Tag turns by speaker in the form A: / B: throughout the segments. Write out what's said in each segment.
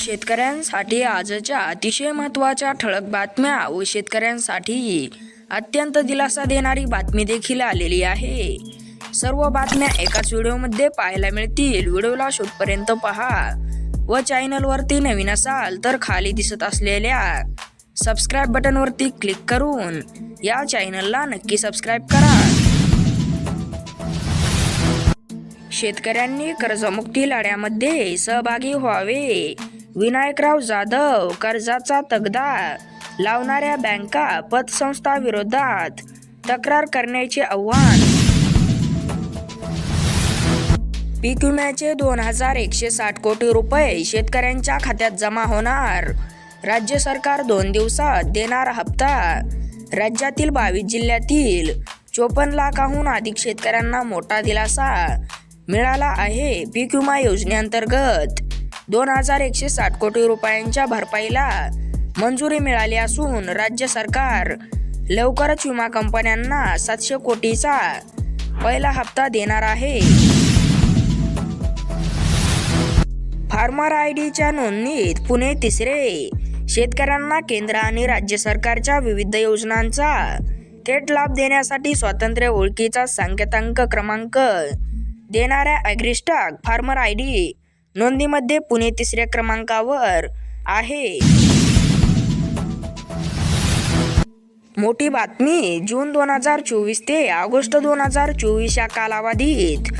A: शेतकऱ्यांसाठी आजच्या अतिशय महत्त्वाच्या ठळक बातम्या व शेतकऱ्यांसाठी अत्यंत दिलासा देणारी बातमी देखील आलेली आहे. सर्व बातम्या एकाच व्हिडिओमध्ये पाहायला मिळतील. व्हिडिओला शेवटपर्यंत पहा व चॅनलवरती नवीन असाल तर खाली दिसत असलेल्या सबस्क्राईब बटनवरती क्लिक करून या चॅनलला नक्की सबस्क्राईब करा. शेतकऱ्यांनी कर्जमुक्ती लढ्यामध्ये सहभागी व्हावे. विनायकराव जाधव कर्जाचा तगदा लावणाऱ्या बँका पतसंस्था विरोधात तक्रार करण्याचे आव्हान. पीक विम्याचे दोन हजार एकशे साठ कोटी रुपये शेतकऱ्यांच्या खात्यात जमा होणार. राज्य सरकार दोन दिवसात देणार हप्ता. राज्यातील बावीस जिल्ह्यातील चोपन्न लाखाहून अधिक शेतकऱ्यांना मोठा दिलासा मिळाला आहे पीक विमा योजनेअंतर्गत. दोन हजार एकशे साठ कोटी रुपयांच्या भरपाईला मंजुरी मिळाली असून राज्य सरकार लवकरच विमा कंपन्यांना सातशे कोटीचा पहिला हप्ता देणार आहे. फार्मर आय डीच्या नोंदणीत पुणे तिसरे. शेतकऱ्यांना केंद्र आणि राज्य सरकारच्या विविध योजनांचा थेट लाभ देण्यासाठी स्वातंत्र्य ओळखीचा संकेतांक क्रमांक देणाऱ्या ॲग्रिस्टाक फार्मर आय डी नोंदीमध्ये पुणे तिसऱ्या क्रमांकावर आहे. मोठी बातमी जून दोन हजार चोवीस ते ऑगस्ट दोन हजार चोवीस या कालावधीत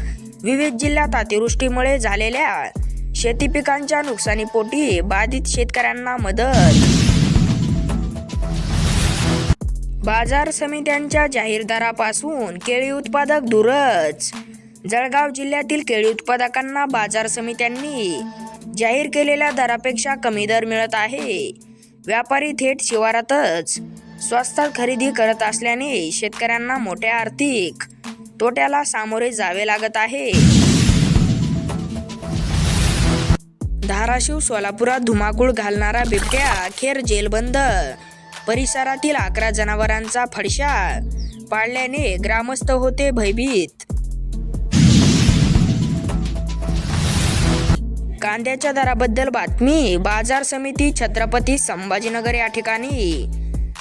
A: विविध जिल्ह्यात अतिवृष्टीमुळे झालेल्या शेती पिकांच्या नुकसानीपोटी बाधित शेतकऱ्यांना मदत. बाजार समित्यांच्या जाहीर दरापासून केळी उत्पादक दूरच. जळगाव जिल्ह्यातील केळी उत्पादकांना बाजार समित्यांनी जाहीर केलेल्या दरापेक्षा कमी दर मिळत आहे. व्यापारी थेट शिवारातच स्वस्तात खरेदी करत असल्याने शेतकऱ्यांना मोठ्या आर्थिक तोट्याला सामोरे जावे लागत आहे. धाराशिव सोलापुरात धुमाकूळ घालणारा बिबट्या अखेर जेलबंद. परिसरातील अकरा जनावरांचा फडशा. पाळल्याने ग्रामस्थ होते भयभीत. कांद्याच्या दराबद्दल बातमी. बाजार समिती छत्रपती संभाजीनगर या ठिकाणी.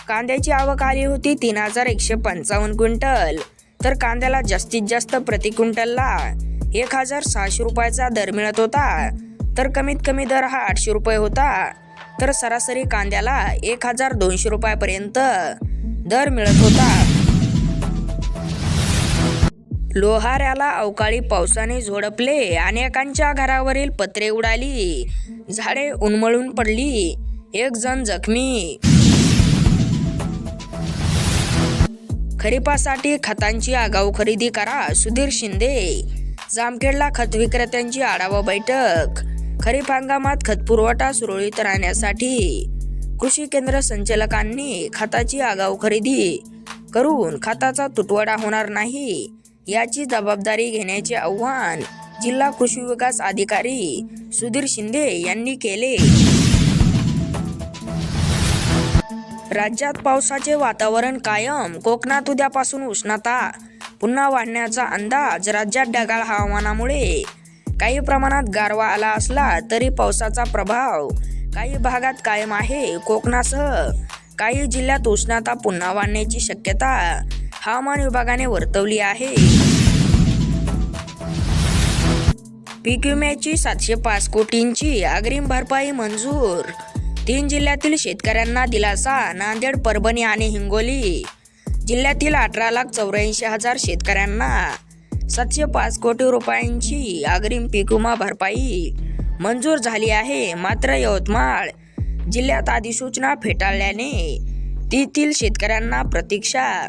A: कांद्याची आवक आली होती तीन हजार एकशे पंचावन्न क्विंटल. तर कांद्याला जास्तीत जास्त प्रति क्विंटलला एक हजार सहाशे रुपयाचा दर मिळत होता. तर कमीत कमी दर हा आठशे रुपये होता. तर सरासरी कांद्याला एक हजार दोनशे रुपयापर्यंत दर मिळत होता. लोहाऱ्याला अवकाळी पावसाने झोडपले अनेकांच्या घरावरील पत्रे उडाली झाडे उन्मळून पडली एक जण जखमी. खरीपासाठी खतांची आगाऊ खरेदी करा सुधीर शिंदे. जामखेडला खत विक्रेत्यांची आढावा बैठक. खरीप हंगामात खत पुरवठा सुरळीत राहण्यासाठी कृषी केंद्र संचालकांनी खताची आगाऊ खरेदी करून खताचा तुटवडा होणार नाही. याची जबाबदारी घेण्याचे आव्हान जिल्हा कृषी विकास अधिकारी सुधीर शिंदे यांनी केले. राज्यात पावसाचे वातावरण कायम कोकणात उद्यापासून उष्णता पुन्हा वाढण्याचा अंदाज राज्यात ढगाळ हवामानामुळे. काही प्रमाणात गारवा आला असला तरी पावसाचा प्रभाव काही भागात कायम आहे कोकणासह. काही जिल्ह्यात उष्णता पुन्हा वाढण्याची शक्यता हवामान विभागाने वर्तवली आहे. पीक विम्याची सातशे पाच कोटींची अग्रिम भरपाई मंजूर. तीन जिल्ह्यातील शेतकऱ्यांना दिलासा नांदेड परभणी आणि हिंगोली. जिल्ह्यातील अठरा लाख चौऱ्याऐंशी हजार शेतकऱ्यांना सातशे पाच कोटी रुपयांची अग्रिम पीक विमा भरपाई मंजूर झाली आहे. मात्र यवतमाळ जिल्ह्यात अधिसूचना फेटाळल्याने तेथील शेतकऱ्यांना प्रतीक्षा